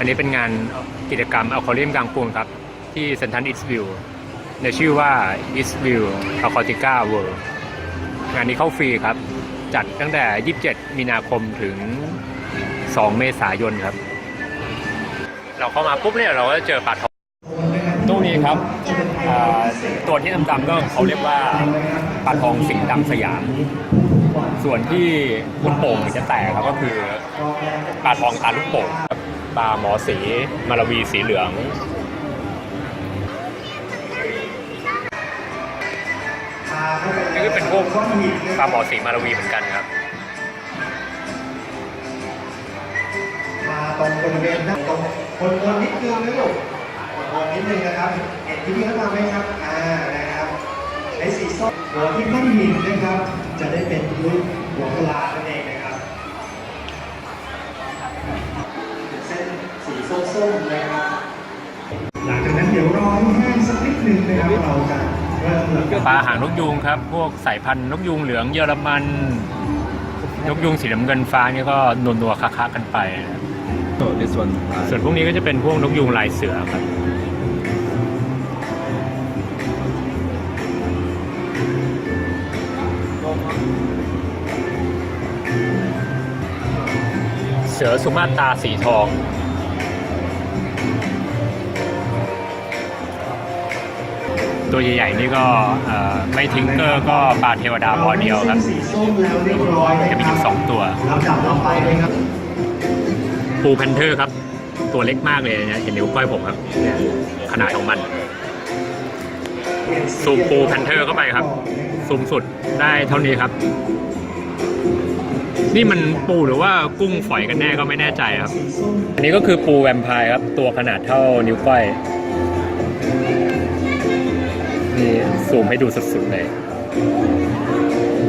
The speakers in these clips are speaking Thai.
อันนี้เป็นงานกิจกรรมอควาเรียมกลางกรุงครับ ที่เซนทันอิสวิวในชื่อว่าอิสวิวอควาติก้าเวิร์งานนี้เข้าฟรีครับ จัดตั้งแต่ 27 มีนาคมถึง 2 เมษายนครับ เราเข้ามาปุ๊บเนี่ยเราก็จะเจอปลาทองตู้นี้ครับตัวที่ดำๆก็เขาเรียกว่าปลาทองสิงดำสยาม ส่วนที่ลูกโป่งมันจะแตกครับก็คือปลาทองตาลูกโป่ง ครับปลาหมอสีมาลวีสีเหลือง นี่ก็เป็นพวกปลาหมอสีมาลวีเหมือนกันครับ มาตรงบริเวณตรงคนคนนิดนึงนะลูกคนคนนิดนึงนะครับ เห็นที่พี่เขาทำไหมครับ อ่า นะครับ ในสีส้มหัวที่ไม่หินนะครับ จะได้เป็นรูปหัวกะลา สีส้มๆนะครับหลังจากนั้นเดี๋ยวรอให้แห้งสักนิดนึงนะครับเราจะเริ่มลำดับปลาหางนกยูงครับ พวกสายพันธุ์นกยูงเหลืองเยอรมัน นกยูงสีน้ำเงินฟ้านี่ก็นัวนัวๆคะๆกันไปนะครับ So this one. ส่วนพวกนี้ก็จะเป็นพวกนกยูงลายเสือครับ เสือสุมาตราสีทอง ตัวใหญ่ๆนี่ก็เอ่อไม่ทิ้งเกอร์ก็ปลาเทวดาพอเดียวครับสีส้มแล้วเรียบร้อยนะจะมีคถึรับงสองตัวลำดับต่อไปเลยครับปูแพนเทอร์ครับ ตัวเล็กมากเลยนะเห็นนิ้วก้อยผมครับเนี่ยขนาดของมันซูมปูแพนเทอร์เข้าไปครับซูมสุดได้เท่านี้ครับ นี่มันปูหรือว่ากุ้งฝอยกันแน่ก็ไม่แน่ใจครับ อันนี้ก็คือปูแวมไพร์ครับ ตัวขนาดเท่านิ้วก้อย นี่ซูมให้ดูสุดๆเลย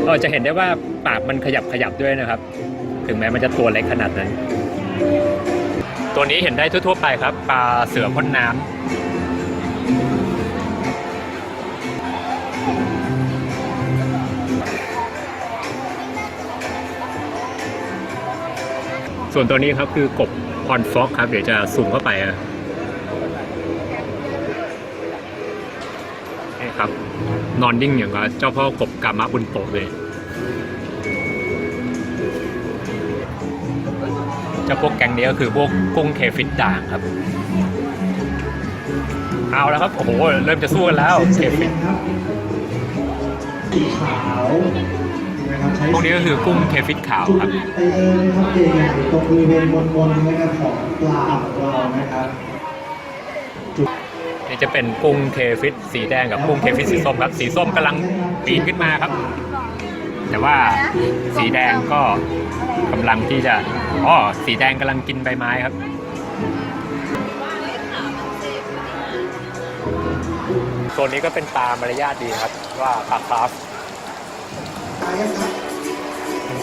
เออจะเห็นได้ว่าปากมันขยับขยับด้วยนะครับ ถึงแม้มันจะตัวเล็กขนาดนั้น ตัวนี้เห็นได้ทั่วๆไปครับ ปลาเสือพ่นน้ำส่วนตัวนี้ครับคือกบพรฟ็อกครับ เดี๋ยวจะซูมเข้าไปอะนี่ ครับ นอนดิ้งอย่างกับเจ้าพ่อกบกามะบุญโตะเลย เจ้าพวกแก๊งนี้ก็คือพวกกุ้งเคฟิตด่างครับ เอาแล้วครับ โอ้โห เริ่มจะสู้กันแล้วเคฟิตสีขาวพวกนี้ก็คือกุ้งเคฟิตขาวครับไปเลยนะครับใหญ่ตรงบริเวณบนๆนะครับของปลาของเรานะครับ จะเป็นกุ้งเคฟิตสีแดงกับกุ้งเคฟิตสีส้มครับสีส้มกำลังปีนขึ้นมาครับ แต่ว่าสีแดงก็กำลังที่จะอ๋อสีแดงกำลังกินใบไม้ครับตัวนี้ก็เป็นปลามารยาทดีครับว่าปลาคราฟตายยังครับ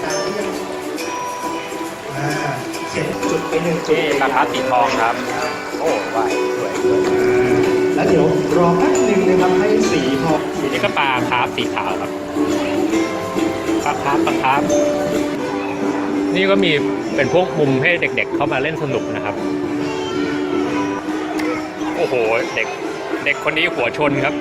ตายยังอ่าเขียนจุดไปหนึ่งจุดนี่ปลาคราฟสีทองครับ โอ้ว่ายสวยสวย แล้วเดี๋ยวรอแป๊บนึงนะครับให้สีพอทีนี้ก็ปลาคราฟสีขาวครับปลาคราฟปลาคราฟนี่ก็มีเป็นพวกมุมให้เด็ก ๆ เข้ามาเล่นสนุกนะครับ โอ้โหเด็กเด็กคนนี้หัวชนครับ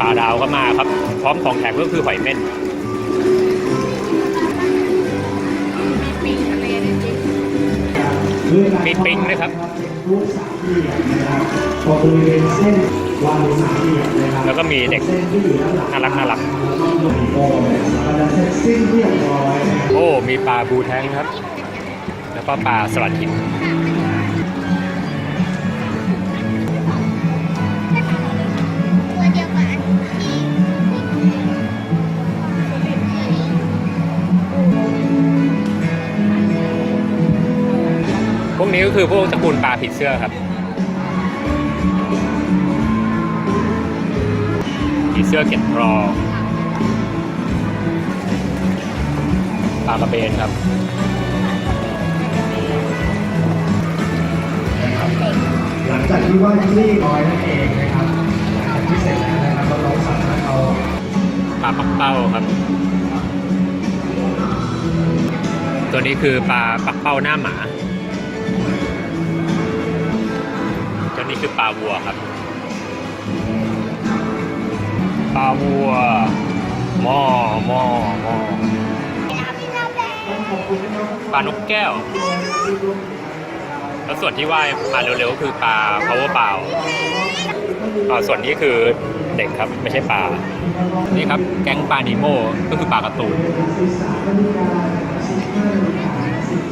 ปลาดาวก็มาครับ พร้อมของแถมก็คือหอยเม่น มีปิงด้วยครับเป็นรูปสามเหลี่ยมนะครับตรงบริเวณเส้นวางสามเหลี่ยมนะครับแล้วก็มีเด็กเส้นที่อยู่ด้านหลังน่ารักน่ารักแล้วก็มีโอ้นะครับแล้วเสร็จสิ้นเรียบร้อยนะครับโอ้มีปลาบูแท้งครับ แล้วก็ปลาสลัดหิน วกนี้ก็คือพวกตระกูลปลาผีเสื้อครับผีเสื้อเก็ดรอปลากระเบนครับหลังจากที่ว่าที่ร้อยนั่นเองนะครับหลังจากที่เสร็จแล้วนะครับก็น้องสามารถเอาปลาปักเป้าครับ ตัวนี้คือปลาปักเป้าหน้าหมา ตัวนี้คือปลาวัวครับ ปลาวัวหม้อหม้อหม้อปลานกแก้ว แล้วส่วนที่ว่ายมาเร็วๆก็คือปลา power เปล่าอ่าส่วนนี้คือเด็กครับไม่ใช่ปลา นี่ครับแก๊งปลานิโมก็คือปลาการ์ตูน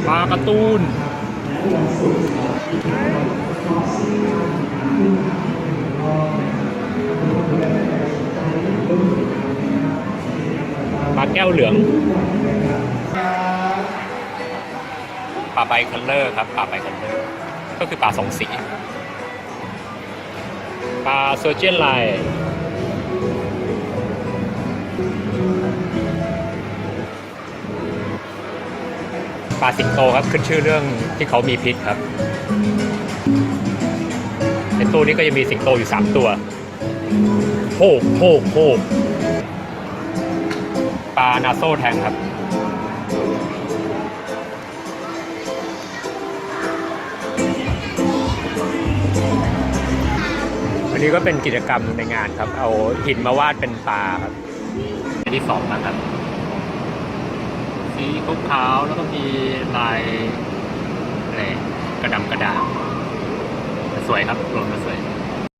ปลาการ์ตูน ก้วเหลืองปลาใบคัลเลอร์ครับปลาใบคัลเลอร์ก็คือปลาสองสีปลาโซเจียนไลน์ปลาสิงโตครับขึ้นชื่อเรื่องที่เขามีพิษครับในตู้นี้ก็จะมีสิงโตอยู่ 3 ตัวโฮกโฮกโฮก ปลานาโซแทงครับ วันนี้ก็เป็นกิจกรรมในงานครับ เอาหินมาวาดเป็นปลาครับอันที่สองนะครับ สีขาวแล้วก็มีลายอะไรกระดำกระดาสวยครับรวมมาสวย